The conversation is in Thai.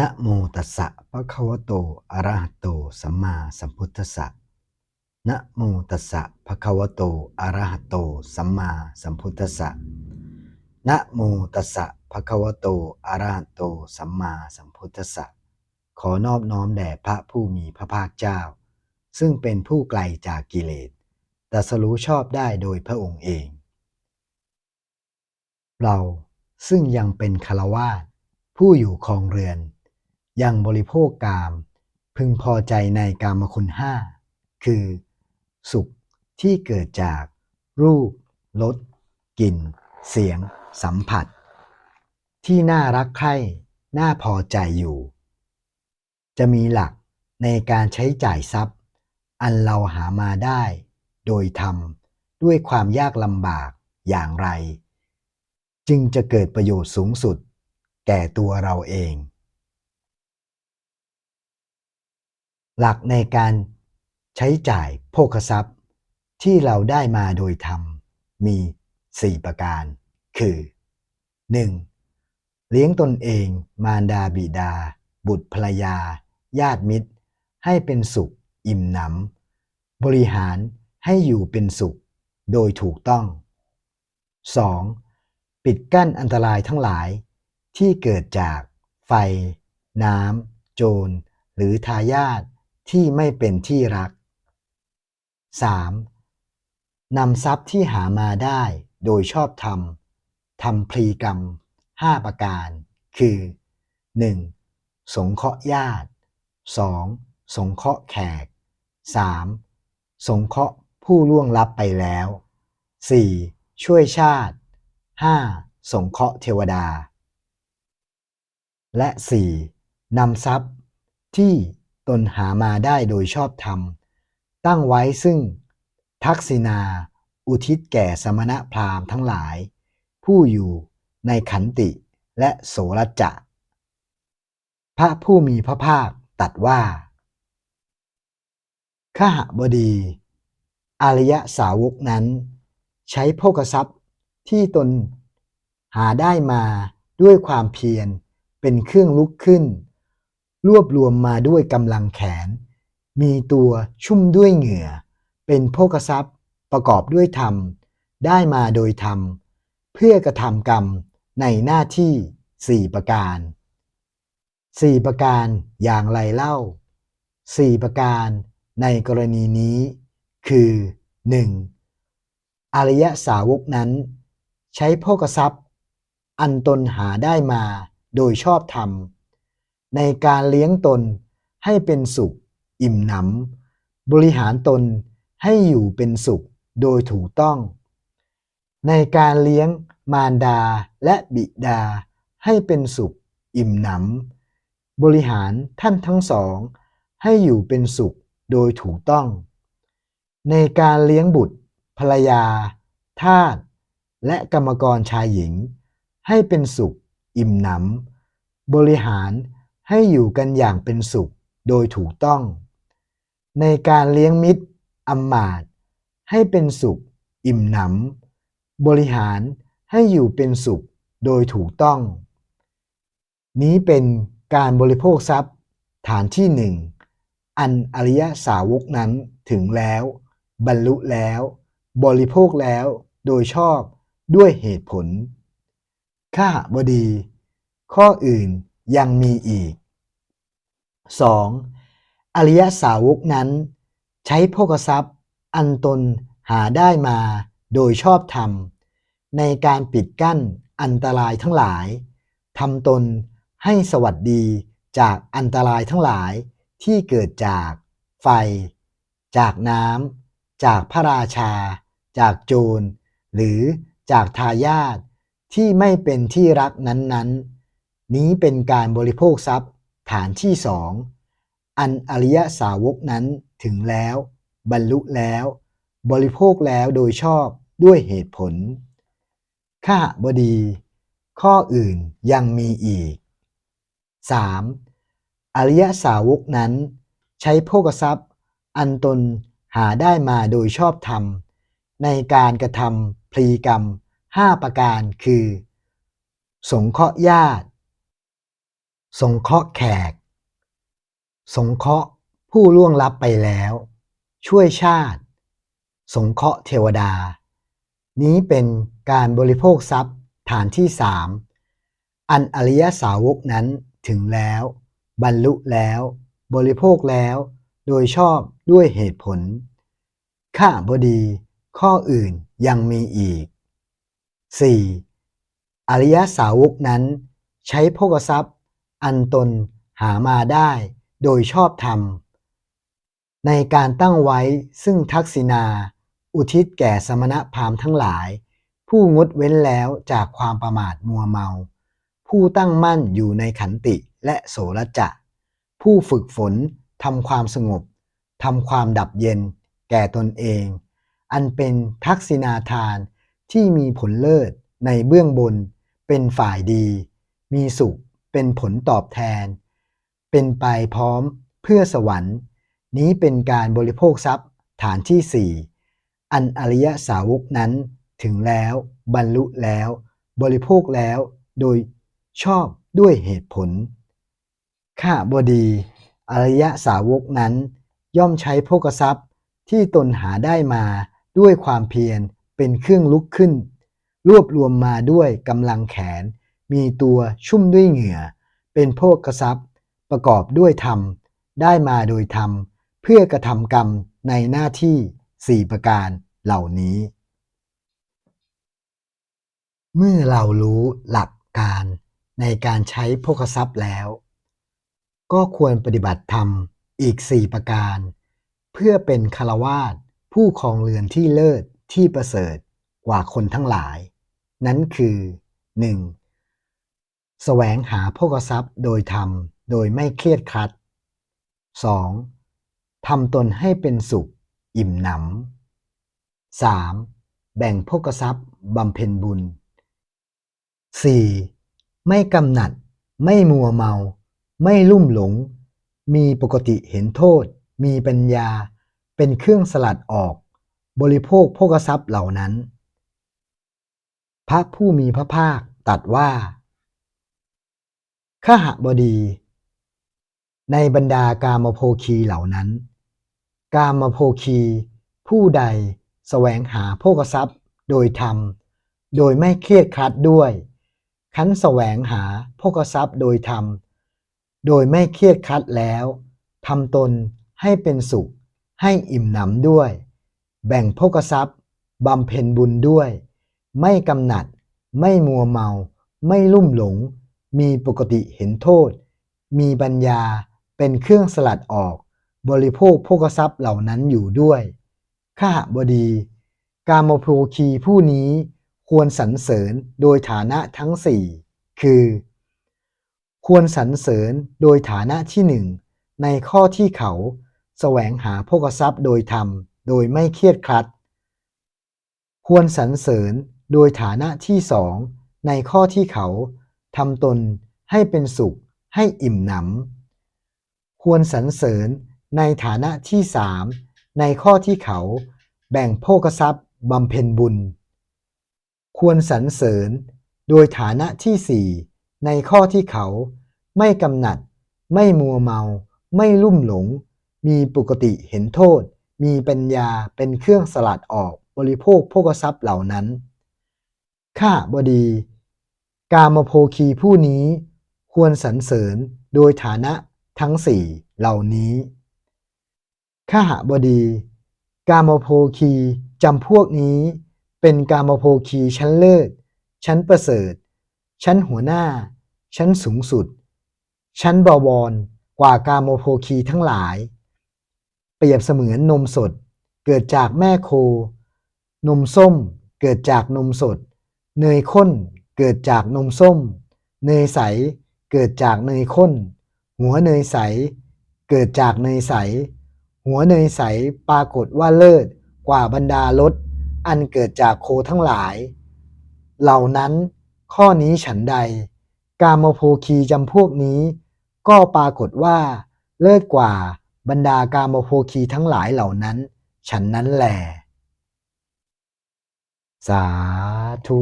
นะโมตัสสะภะคะวะโต อะระหะโต สัมมาสัมพุทธัสสะนะโมตัสสะภะคะวะโต อะระหะโต สัมมาสัมพุทธัสสะนะโมตัสสะภะคะวะโต อะระหะโต สัมมาสัมพุทธัสสะ ขอนอบน้อมแด่พระผู้มีพระภาคเจ้า ซึ่งเป็นผู้ไกลจากกิเลสตรัสรู้ชอบได้โดยพระองค์เอง เราซึ่งยังเป็นคารวาสผู้อยู่ครองเรือน ยังบริโภคกาม พึงพอใจในกามคุณห้าคือ สุขที่เกิดจากรูปรสกลิ่น เสียง สัมผัส ที่น่ารักใคร่น่าพอใจอยู่ จะมีหลักในการใช้จ่ายทรัพย์ อันเราหามาได้ โดยทำด้วยความยากลำบากอย่างไร จึงจะเกิดประโยชน์สูงสุด แก่ตัวเราเอง หลักในการใช้จ่ายโภคทรัพย์ ที่เราได้มาโดยธรรมมี 4 ประการ คือ 1. เลี้ยงตนเอง มารดาบิดา บุตรภรรยา ญาติมิตร ให้เป็นสุข อิ่มหนำบริหารให้อยู่เป็นสุข โดยถูกต้อง 2. ปิดกั้นอันตรายทั้งหลาย ที่เกิดจากไฟ น้ำ โจร หรือทายาท ที่ไม่เป็นที่รัก 3. นำทรัพย์ที่หามาได้โดยชอบธรรมทำพลีกรรม 5 ประการ คือ 1. สงเคราะห์ญาติ 2. สงเคราะห์แขก 3. สงเคราะห์ผู้ล่วงลับไปแล้ว 4. ช่วยชาติ 5. สงเคราะห์เทวดา และ 4. นำทรัพย์ที่ ตนหามาได้โดยชอบธรรม ตั้งไว้ซึ่ง ทักษิณาอุทิศแก่สมณพราหมณ์ทั้งหลาย ผู้อยู่ในขันติและโสรจะ พระผู้มีพระภาคตัดว่าขหบดี อริยสาวกนั้น ใช้โภกทรัพย์ที่ตนหาได้มาด้วยความเพียรเป็นเครื่องลุกขึ้น รวบรวมมาด้วยกำลังแขน มีตัวชุ่มด้วยเหงื่อ เป็นโภกทรัพย์ประกอบด้วยธรรม ได้มาโดยธรรม เพื่อกระทำกรรมในหน้าที่สี่ประการสี่ประการอย่างไรเล่าสี่ประการในกรณีนี้ คือ 1. อริยสาวกนั้น ใช้โภกทรัพย์ อันตนหาได้มาโดยชอบธรรม ในการเลี้ยงตนให้เป็นสุข อิ่มหนำบริหารตนให้อยู่เป็นสุขโดยถูกต้อง ในการเลี้ยงมารดาและบิดาให้เป็นสุข อิ่มหนำบริหารท่านทั้งสอง ให้อยู่เป็นสุขโดยถูกต้อง ในการเลี้ยงบุตร ภรรยา ทาสและกรรมกรชายหญิง ให้เป็นสุข อิ่มหนำบริหาร ให้อยู่กันอย่างเป็นสุขโดยถูกต้อง ในการเลี้ยงมิตรอำมาตให้เป็นสุข อิ่มหนำบริหารให้อยู่เป็นสุขโดยถูกต้อง นี้เป็นการบริโภคทรัพย์ ฐานที่หนึ่งอันอริยสาวกนั้นถึงแล้ว บรรลุแล้ว บริโภคแล้วโดยชอบด้วยเหตุผล ข้าบดี ข้ออื่น ยังมีอีก 2. อริยสาวกนั้น ใช้โภกทรัพย์ อันตนหาได้มาโดยชอบธรรม ในการปิดกั้นอันตรายทั้งหลายทำตนให้สวัสดีจากอันตรายทั้งหลายที่เกิดจากไฟ จากน้ำจากพระราชา จากโจร หรือจากทายาทที่ไม่เป็นที่รักนั้นๆ นี้เป็นการบริโภคทรัพย์ฐานที่สองอันอริยสาวกนั้นถึงแล้ว บรรลุแล้ว บริโภคแล้วโดยชอบด้วยเหตุผล ข้าบดี ข้ออื่นยังมีอีก 3. อริยสาวกนั้น ใช้โภกทรัพย์ อันตนหาได้มาโดยชอบธรรม ในการกระทำพลีกรรม 5 ประการคือ สงเคราะห์ญาติ สงเคราะห์แขก สงเคราะห์ผู้ล่วงลับไปแล้ว ช่วยชาติ สงเคราะห์เทวดา นี้เป็นการบริโภคทรัพย์ฐานที่สามอันอริยสาวกนั้นถึงแล้ว บรรลุแล้ว บริโภคแล้ว โดยชอบด้วยเหตุผล ข้าบดีข้ออื่นยังมีอีก 4. อริยสาวกนั้น ใช้โภกทรัพย์ อันตนหามาได้โดยชอบธรรม ในการตั้งไว้ซึ่งทักษิณา อุทิศแก่สมณพราหมณ์ทั้งหลาย ผู้งดเว้นแล้วจากความประมาทมัวเมา ผู้ตั้งมั่นอยู่ในขันติและโสรจะ ผู้ฝึกฝนทำความสงบทำความดับเย็น แก่ตนเอง อันเป็นทักษิณาทานที่มีผลเลิศในเบื้องบนเป็นฝ่ายดี มีสุข เป็นผลตอบแทน เป็นไปพร้อมเพื่อสวรรค์ นี้เป็นการบริโภคทรัพย์ฐานที่สี่อันอริยสาวกนั้นถึงแล้วบรรลุแล้ว บริโภคแล้วโดยชอบด้วยเหตุผล ข้าบดี อริยสาวกนั้น ย่อมใช้โภกทรัพย์ที่ตนหาได้มาด้วยความเพียรเป็นเครื่องลุกขึ้น รวบรวมมาด้วยกำลังแขน มีตัวชุ่มด้วยเหงื่อ เป็นโภกทรัพย์ ประกอบด้วยธรรม ได้มาโดยธรรม เพื่อกระทำกรรมในหน้าที่สี่ประการเหล่านี้ เมื่อเรารู้หลักการในการใช้โภกทรัพย์แล้ว ก็ควรปฏิบัติธรรมอีกสี่ประการ เพื่อเป็นคารวาสผู้ครองเรือนที่เลิศที่ประเสริฐกว่าคนทั้งหลาย นั้นคือ 1. แสวงหาโภกทรัพย์โดยธรรมโดยไม่เครียดครัด 2. ทำตนให้เป็นสุข อิ่มหนำ 3. แบ่งโภกทรัพย์บำเพ็ญบุญ 4. ไม่กำหนัด ไม่มัวเมา ไม่ลุ่มหลง มีปกติเห็นโทษ มีปัญญา เป็นเครื่องสลัดออก บริโภคโภกทรัพย์เหล่านั้น พระผู้มีพระภาคตรัสว่า ขหบดี ในบรรดากามโภคีเหล่านั้น กามโภคีผู้ใดแสวงหาโภกทรัพย์โดยธรรม โดยไม่เครียดครัดด้วยคันแสวงหาโภกทรัพย์โดยธรรม โดยไม่เครียดครัดแล้วทำตนให้เป็นสุข ให้อิ่มหนำด้วย แบ่งโภกทรัพย์บำเพ็ญบุญด้วย ไม่กำหนัด ไม่มัวเมา ไม่ลุ่มหลง มีปกติเห็นโทษ มีปัญญาเป็นเครื่องสลัดออก บริโภคโภกทรัพย์เหล่านั้นอยู่ด้วยข้าบดี กามโภคีผู้นี้ควรสรรเสริญโดยฐานะทั้งสี่คือ ควรสรรเสริญโดยฐานะที่หนึ่งในข้อที่เขาแสวงหาโภกทรัพย์โดยธรรม โดยไม่เครียดครัด ควรสรรเสริญโดยฐานะที่สองในข้อที่เขา ทำตนให้เป็นสุขให้อิ่มหนำ ควรสรรเสริญในฐานะที่สามในข้อที่เขาแบ่งโภกทรัพย์บำเพ็ญบุญ ควรสรรเสริญโดยฐานะที่สี่ในข้อที่เขาไม่กำหนัด ไม่มัวเมา ไม่ลุ่มหลง มีปกติเห็นโทษ มีปัญญาเป็นเครื่องสลัดออกบริโภคโภกทรัพย์เหล่านั้น ข้าบดี กามโภคีผู้นี้ควรสรรเสริญโดยฐานะทั้งสี่เหล่านี้ข้าหบดี กามโภคีจำพวกนี้เป็นกามโภคีชั้นเลิศ ชั้นประเสริฐ ชั้นหัวหน้า ชั้นสูงสุด ชั้นบวรกว่ากามโภคีทั้งหลาย เปรียบเสมือนนมสดเกิดจากแม่โค นมส้มเกิดจากนมสด เนยข้น เกิดจากนมส้ม เนยใส เกิดจากเนยข้น หัวเนยใส เกิดจากเนยใส หัวเนยใสปรากฏว่าเลิศกว่าบรรดารสอันเกิดจากโคทั้งหลาย เหล่านั้นข้อนี้ฉันใด กามโภคีจำพวกนี้ ก็ปรากฏว่า เลิศกว่าบรรดากามโภคีทั้งหลายเหล่านั้น ฉันนั้นแหลสาธุ